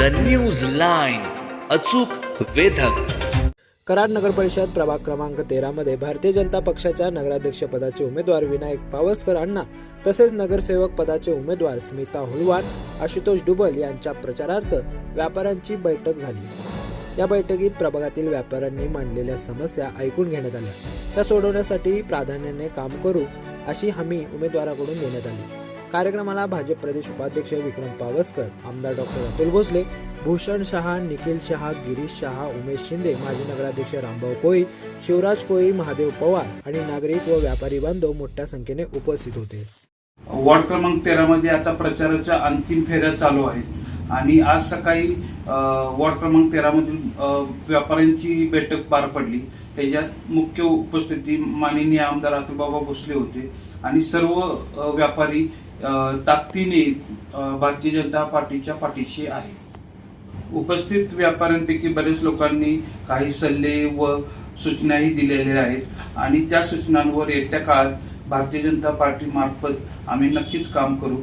The news line अचूक वेधक. कराड नगर परिषद प्रभाग क्रमांक तेरामध्ये भारतीय जनता पक्षाच्या नगराध्यक्षपदाचे उमेदवार विनायक पावसकर अण्णा तसेच नगरसेवक पदाचे उमेदवार स्मिता हुलवार आशुतोष डुबल यांच्या प्रचारार्थ व्यापाऱ्यांची बैठक झाली. या बैठकीत प्रभागातील व्यापाऱ्यांनी मांडलेल्या समस्या ऐकून घेण्यात आल्या. त्या सोडवण्यासाठी प्राधान्याने काम करू अशी हमी उमेदवाराकडून देण्यात आली. कार्यक्रमाला भाजप प्रदेश उपाध्यक्ष विक्रम पावसकर आमदार डॉक्टर अतुल भोसले भूषण शहा निखिल शहा गिरीश शहा उमेश शिंदे माजी नगराध्यक्ष रामभाऊ कोळी शिवराज कोळी महादेव पवार आणि नागरिक व व्यापारी बांधव मोठ्या संख्येने उपस्थित होते. वॉर्ड क्रमांक तेरामध्ये आता प्रचाराच्या अंतिम फेऱ्या चालू आहेत. आणि आज सकाळी वॉर्ड क्रमांक तेरामधील व्यापाऱ्यांची बैठक पार पडली. त्याच्यात मुख्य उपस्थिती माननीय आमदार अतुलबाबा भोसले होते आणि सर्व व्यापारी ताकदीने भारतीय जनता पार्टीच्या पाठीशी आहे उपस्थित व्यापाऱ्यांपैकी बरेच लोकांनी काही सल्ले व सूचनाही दिलेल्या आहेत आणि त्या सूचनांवर येत्या काळात भारतीय जनता पार्टीमार्फत आम्ही नक्कीच काम करू.